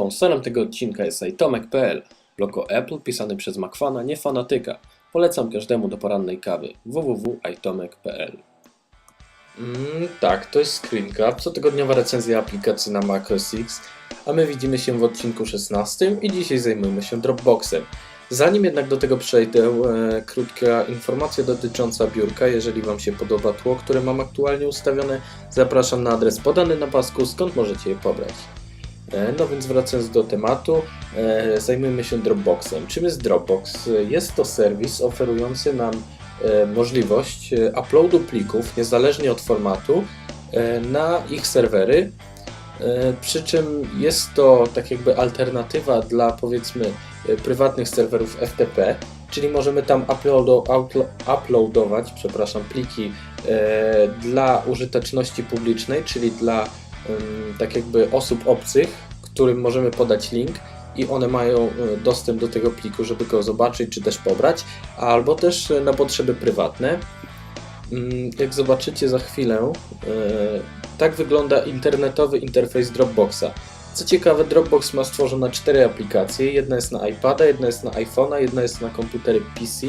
Sponsorem tego odcinka jest iTomek.pl, logo Apple pisany przez Macfana, nie fanatyka. Polecam każdemu do porannej kawy www.itomek.pl mm, Tak, to jest Screencap, cotygodniowa recenzja aplikacji na Mac OS X, a my widzimy się w odcinku 16 i dzisiaj zajmujemy się Dropboxem. Zanim jednak do tego przejdę, e, krótka informacja dotycząca biurka. Jeżeli Wam się podoba tło, które mam aktualnie ustawione, zapraszam na adres podany na pasku, skąd możecie je pobrać. E, No więc wracając do tematu, e, zajmujemy się Dropboxem. Czym jest Dropbox? Jest to serwis oferujący nam e, możliwość uploadu plików niezależnie od formatu na ich serwery. Przy czym jest to tak jakby alternatywa dla powiedzmy prywatnych serwerów FTP, czyli możemy tam uploado, uploadować przepraszam, pliki dla użyteczności publicznej, czyli dla tak jakby osób obcych, którym możemy podać link i one mają e, dostęp do tego pliku, żeby go zobaczyć czy też pobrać, albo też e, na potrzeby prywatne. Mm, Jak zobaczycie za chwilę, e, tak wygląda internetowy interfejs Dropboxa. Co ciekawe, Dropbox ma stworzone cztery aplikacje. Jedna jest na iPada, jedna jest na iPhone'a, jedna jest na komputery PC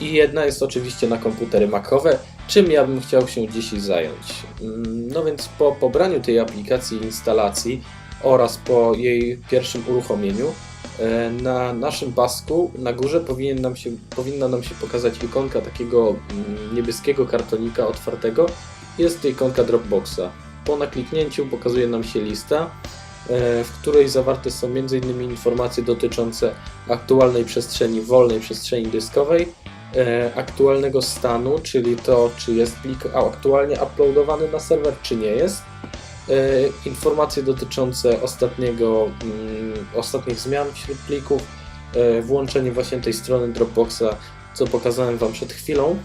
i jedna jest oczywiście na komputery Macowe, czym ja bym chciał się dzisiaj zająć. Mm, No więc po pobraniu tej aplikacji instalacji oraz po jej pierwszym uruchomieniu e, na naszym pasku na górze powinien nam się, powinna nam się pokazać ikonka takiego mm, niebieskiego kartonika otwartego. Jest to ikonka Dropboxa. Po nakliknięciu pokazuje nam się lista, e, w której zawarte są m.in. informacje dotyczące aktualnej przestrzeni, wolnej przestrzeni dyskowej, aktualnego stanu, czyli to, czy jest plik aktualnie uploadowany na serwer, czy nie jest. E, Informacje dotyczące ostatniego, mm, ostatnich zmian wśród plików, e, włączenie właśnie tej strony Dropboxa, co pokazałem Wam przed chwilą,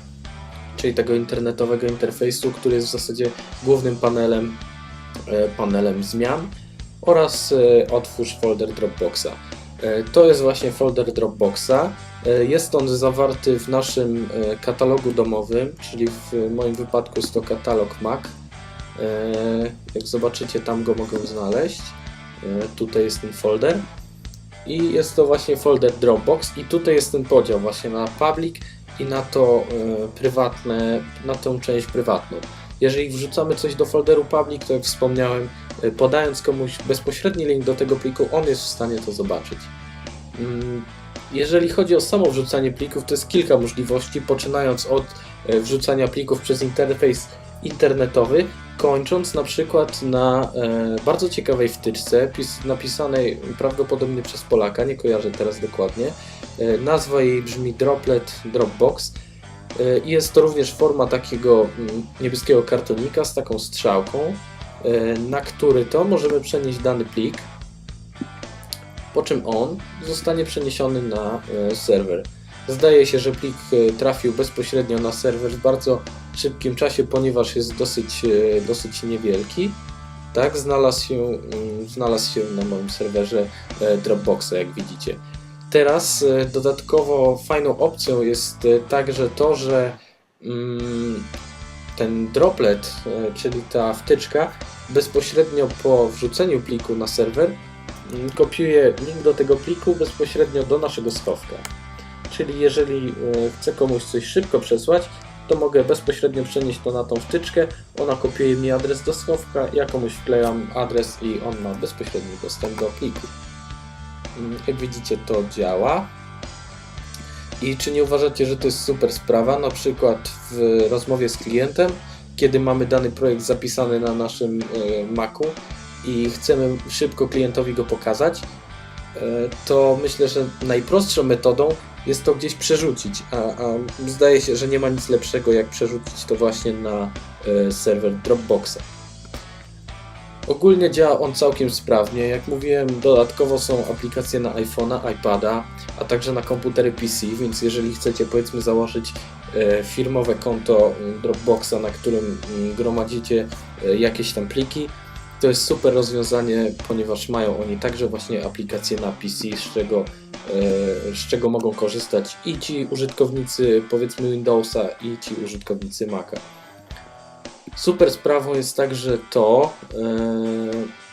czyli tego internetowego interfejsu, który jest w zasadzie głównym panelem, e, panelem zmian oraz e, otwórz folder Dropboxa. E, To jest właśnie folder Dropboxa. E, Jest on zawarty w naszym e, katalogu domowym, czyli w moim wypadku jest to katalog Mac. E, Jak zobaczycie, tam go mogę znaleźć. Tutaj jest ten folder. I jest to właśnie folder Dropbox i tutaj jest ten podział właśnie na public i na to prywatne, na tą część prywatną. Jeżeli wrzucamy coś do folderu public, to jak wspomniałem, podając komuś bezpośredni link do tego pliku, on jest w stanie to zobaczyć. Jeżeli chodzi o samo wrzucanie plików, to jest kilka możliwości, poczynając od e, wrzucania plików przez interfejs internetowy, kończąc na przykład na e, bardzo ciekawej wtyczce, pis, napisanej prawdopodobnie przez Polaka, nie kojarzę teraz dokładnie. E, nazwa jej brzmi Droplet Dropbox. E, jest to również forma takiego mm, niebieskiego kartonika z taką strzałką, e, na który to możemy przenieść dany plik, po czym on zostanie przeniesiony na e, serwer. Zdaje się, że plik e, trafił bezpośrednio na serwer w bardzo szybkim czasie, ponieważ jest dosyć, e, dosyć niewielki. Tak, znalazł się, mm, znalazł się na moim serwerze Dropboxa, jak widzicie. Teraz dodatkowo fajną opcją jest także to, że mm, ten droplet, czyli ta wtyczka, bezpośrednio po wrzuceniu pliku na serwer mm, kopiuje link do tego pliku bezpośrednio do naszego schowka. Czyli jeżeli e, chcę komuś coś szybko przesłać, to mogę bezpośrednio przenieść to na tą wtyczkę, ona kopiuje mi adres do schowka, ja komuś wklejam adres i on ma bezpośredni dostęp do pliku. Mm, Jak widzicie to działa. I czy nie uważacie, że to jest super sprawa? Na przykład w rozmowie z klientem, kiedy mamy dany projekt zapisany na naszym e, Macu i chcemy szybko klientowi go pokazać, e, to myślę, że najprostszą metodą jest to gdzieś przerzucić, a, a zdaje się, że nie ma nic lepszego jak przerzucić to właśnie na e, serwer Dropboxa. Ogólnie działa on całkiem sprawnie. Jak mówiłem, dodatkowo są aplikacje na iPhone'a, iPada, a także na komputery PC, więc jeżeli chcecie powiedzmy założyć e, firmowe konto Dropboxa, na którym mm, gromadzicie jakieś tam pliki, to jest super rozwiązanie, ponieważ mają oni także właśnie aplikacje na PC, z czego, e, z czego mogą korzystać i ci użytkownicy powiedzmy Windowsa i ci użytkownicy Maca. Super sprawą jest także to, e,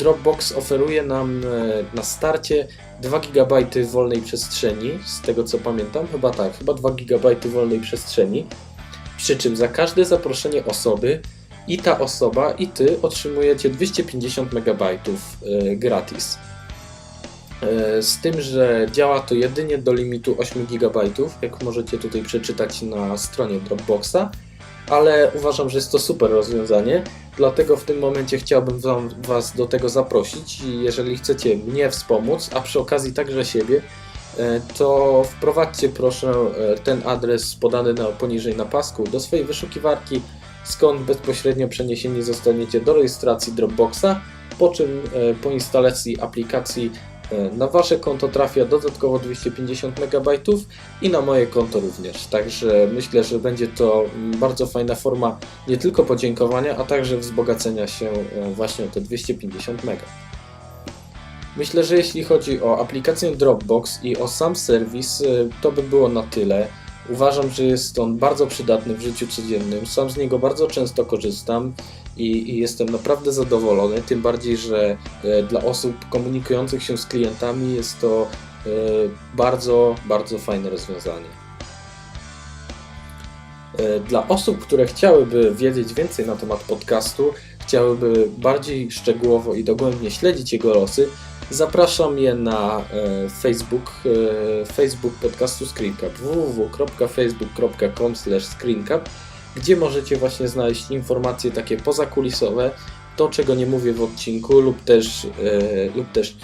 Dropbox oferuje nam e, na starcie 2 GB wolnej przestrzeni, z tego co pamiętam, chyba tak, chyba 2 GB wolnej przestrzeni. Przy czym za każde zaproszenie osoby i ta osoba, i ty otrzymujecie 250 MB e, gratis. E, Z tym, że działa to jedynie do limitu 8 GB, jak możecie tutaj przeczytać na stronie Dropboxa, ale uważam, że jest to super rozwiązanie, dlatego w tym momencie chciałbym wam, Was do tego zaprosić i jeżeli chcecie mnie wspomóc, a przy okazji także siebie, e, to wprowadźcie proszę ten adres podany na, poniżej na pasku do swojej wyszukiwarki, skąd bezpośrednio przeniesieni zostaniecie do rejestracji Dropboxa, po czym e, po instalacji aplikacji e, na Wasze konto trafia dodatkowo 250 MB i na moje konto również. Także myślę, że będzie to mm, bardzo fajna forma nie tylko podziękowania, a także wzbogacenia się e, właśnie o te 250 MB. Myślę, że jeśli chodzi o aplikację Dropbox i o sam serwis, to by było na tyle. Uważam, że jest on bardzo przydatny w życiu codziennym. Sam z niego bardzo często korzystam i, i jestem naprawdę zadowolony. Tym bardziej, że e, dla osób komunikujących się z klientami jest to e, bardzo, bardzo fajne rozwiązanie. E, Dla osób, które chciałyby wiedzieć więcej na temat podcastu, chciałyby bardziej szczegółowo i dogłębnie śledzić jego losy, zapraszam je na e, Facebook, e, Facebook podcastu Screencap www.facebook.com screencap gdzie możecie właśnie znaleźć informacje takie pozakulisowe, to czego nie mówię w odcinku lub też, e, lub też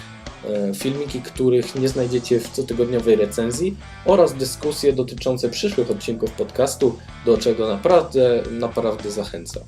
filmiki, których nie znajdziecie w cotygodniowej recenzji oraz dyskusje dotyczące przyszłych odcinków podcastu, do czego naprawdę, naprawdę zachęcam.